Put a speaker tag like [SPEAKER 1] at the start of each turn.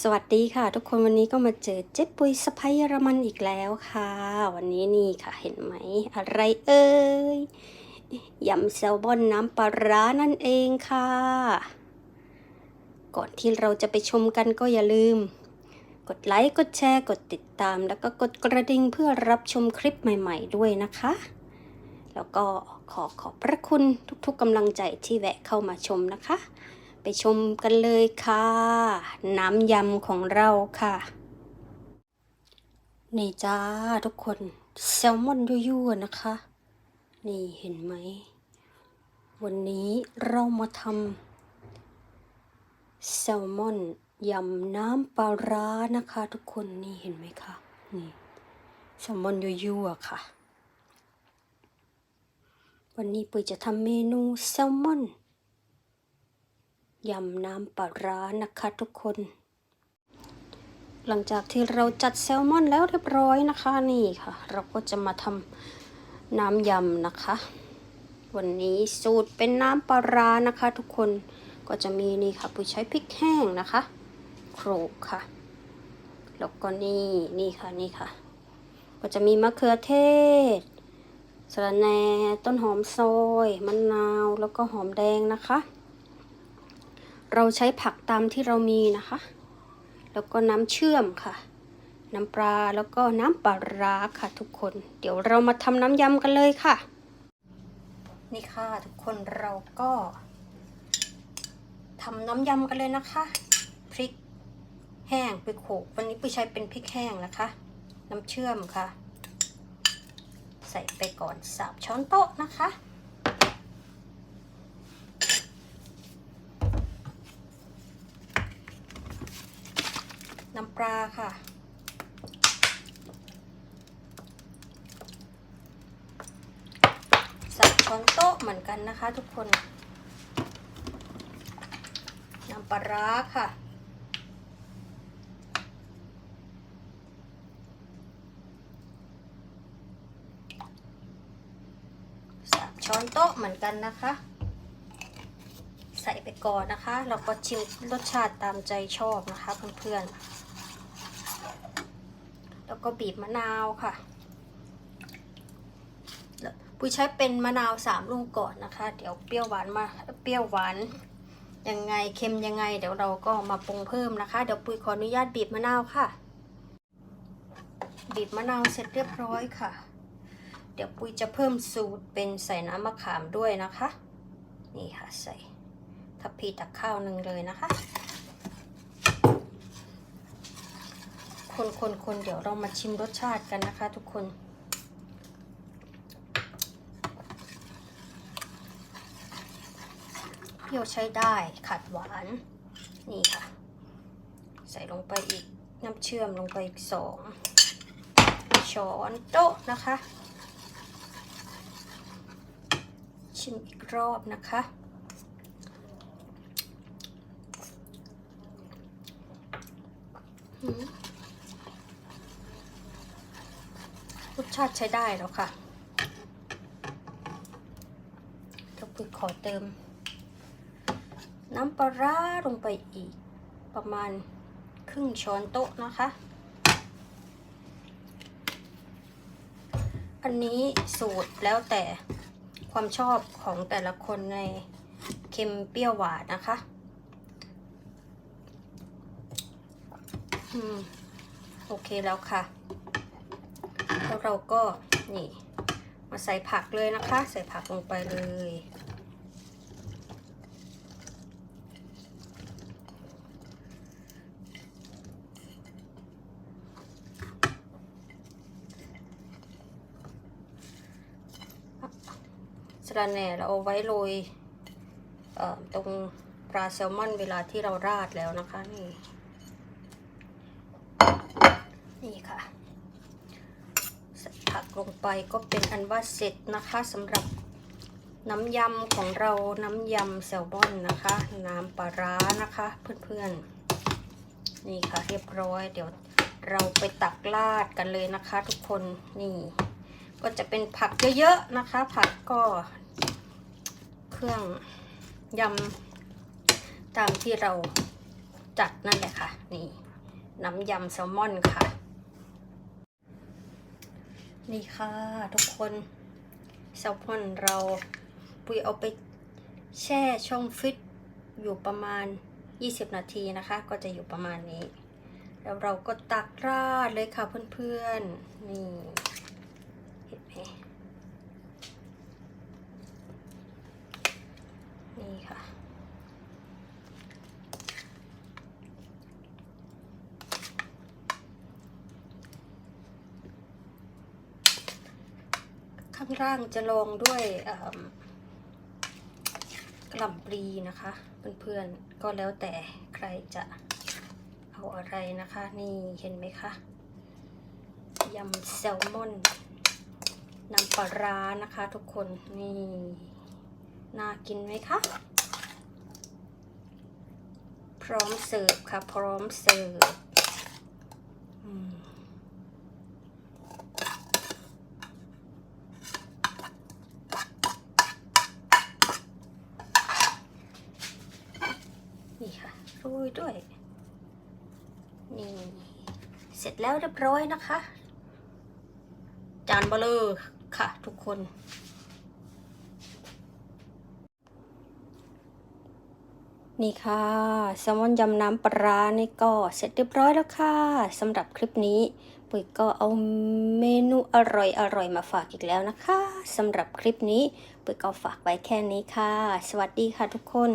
[SPEAKER 1] สวัสดีค่ะ ทุกคนวันนี้ก็มาเจอเจ๊ปุยสไปเยอรมันอีกแล้วค่ะ วันนี้นี่ค่ะเห็นไหม อะไรเอ่ยยำแซลมอนน้ำปลาร้านั่นเองค่ะ ก่อนที่เราจะไปชมกันก็อย่าลืม กดไลค์กดแชร์กดติดตาม แล้วก็กดกระดิ่งเพื่อรับชมคลิปใหม่ ๆ ด้วยนะคะ แล้วก็ขอขอบพระคุณทุกๆกำลังใจที่แวะเข้ามาชมนะคะ ไปชมกันเลยค่ะ น้ำยำของเราค่ะ นี่จ้าทุกคนแซลมอนยั่วๆนะคะ นี่เห็นไหม วันนี้เรามาทำแซลมอนยำน้ำปลาร้านะคะ ทุกคนนี่เห็นไหมคะนี่แซลมอนยั่วๆค่ะ วันนี้ปุ้ยจะทำเมนูแซลมอน ยำน้ำปลาร้านะคะทุกคน หลังจากที่เราจัดแซลมอนแล้วเรียบร้อยนะคะนี่ค่ะ เราก็จะมาทำน้ำยำนะคะ วันนี้สูตรเป็นน้ำปลาร้านะคะ ทุกคนก็จะมีนี่ค่ะปุ้ยใช้พริกแห้งนะคะโขลกค่ะ แล้วก็นี่นี่ค่ะนี่ค่ะ ก็จะมีมะเขือเทศสะระแหน่ต้นหอมซอยมะนาวแล้วก็หอมแดงนะคะ เราใช้ผักตามที่เรามีนะคะ แล้วก็น้ำเชื่อมค่ะ น้ำปลาแล้วก็น้ำปลาร้าค่ะทุกคน เดี๋ยวเรามาทำน้ำยำกันเลยค่ะ นี่ค่ะทุกคนเราก็ทำน้ำยำกันเลยนะคะ พริกแห้งไปโขลกวันนี้ไปใช้เป็นพริกแห้งนะคะ น้ำเชื่อมค่ะ ใส่ไปก่อนสามช้อนโต๊ะนะคะ น้ำปลาค่ะใส่ช้อนโต๊ะเหมือนกันนะคะทุกคน น้ำปลาร้าค่ะสามช้อนโต๊ะเหมือนกันนะคะ ใส่ไปก่อนนะคะ เราก็ชิมรสชาติตามใจชอบนะคะเพื่อนๆ แล้วก็บีบมะนาวค่ะปุ้ยใช้เป็นมะนาวสามลูกก่อนนะคะ เดี๋ยวเปรี้ยวหวานมาเปรี้ยวหวานยังไงเค็มยังไง เดี๋ยวเราก็มาปรุงเพิ่มนะคะ เดี๋ยวปุ้ยขออนุญาตบีบมะนาวค่ะ บีบมะนาวเสร็จเรียบร้อยค่ะ เดี๋ยวปุ้ยจะเพิ่มสูตรเป็นใส่น้ำมะขามด้วยนะคะ นี่ค่ะใส่ทัพพีตักข้าวหนึ่งเลยนะคะ คนคนคนเดี๋ยวเรามาชิมรสชาติกันนะคะทุกคนเปรี้ยวใช้ได้ขัดหวาน นี่ค่ะ ใส่ลงไปอีกน้ำเชื่อมลงไปอีกสองช้อนโต๊ะนะคะ ชิมอีกรอบนะคะ รสชาติใช้ได้แล้วค่ะก็คือขอเติม น้ำปลาร้าลงไปอีก ประมาณครึ่งช้อนโต๊ะนะคะ อันนี้สูตรแล้วแต่ความชอบของแต่ละคนในเค็มเปรี้ยวหวานนะคะโอเคแล้วค่ะ แล้วเราก็นี่มาใส่ผักเลยนะคะ ใส่ผักลงไปเลยสะระแหน่เราเอาไว้โรยตรงปลาแซลมอนเวลาที่เราราดแล้วนะคะนี่ นี่ค่ะ ผักลงไปก็เป็นอันว่าเสร็จนะคะสำหรับน้ำยำของเราน้ำยำแซลมอนนะคะ น้ำปลาร้านะคะ เพื่อนๆ นี่ค่ะเรียบร้อย เดี๋ยวเราไปตักราดกันเลยนะคะ ทุกคนนี่ ก็จะเป็นผักเยอะๆนะคะ ผักก็ เครื่องยำตามที่เราจัดนั่นแหละค่ะ นี่ น้ำยำแซลมอนค่ะ นี่ค่ะทุกคนแซลมอนเราปุยเอาไปแช่ช่องฟิตอยู่ประมาณ 20 นาทีนะคะ ก็จะอยู่ประมาณนี้ แล้วเราก็ตักราดเลยค่ะเพื่อนๆ นี่เห็นไหมนี่ค่ะ ข้างล่างจะลองด้วยกล่ำปลีนะคะ เพื่อนๆ ก็แล้วแต่ใครจะเอาอะไรนะคะ นี่เห็นไหมคะยำแซลมอนน้ำปลาร้านะคะ ทุกคนนี่น่ากินไหมคะพร้อมเสิร์ฟค่ะ พร้อมเสิร์ฟอืม นี่ค่ะโรย ด้วย นี่ เสร็จแล้วเรียบร้อยนะคะ จานเบลอค่ะทุกคน นี่ค่ะแซลมอนยำน้ำปลานี่ก็เสร็จเรียบร้อยแล้วค่ะสำหรับคลิปนี้ปุ๋ยก็เอาเมนูอร่อยอร่อยๆมาฝากอีกแล้วนะคะสำหรับคลิปนี้ปุ๋ยก็ฝากไว้แค่นี้ค่ะ สวัสดีค่ะทุกคน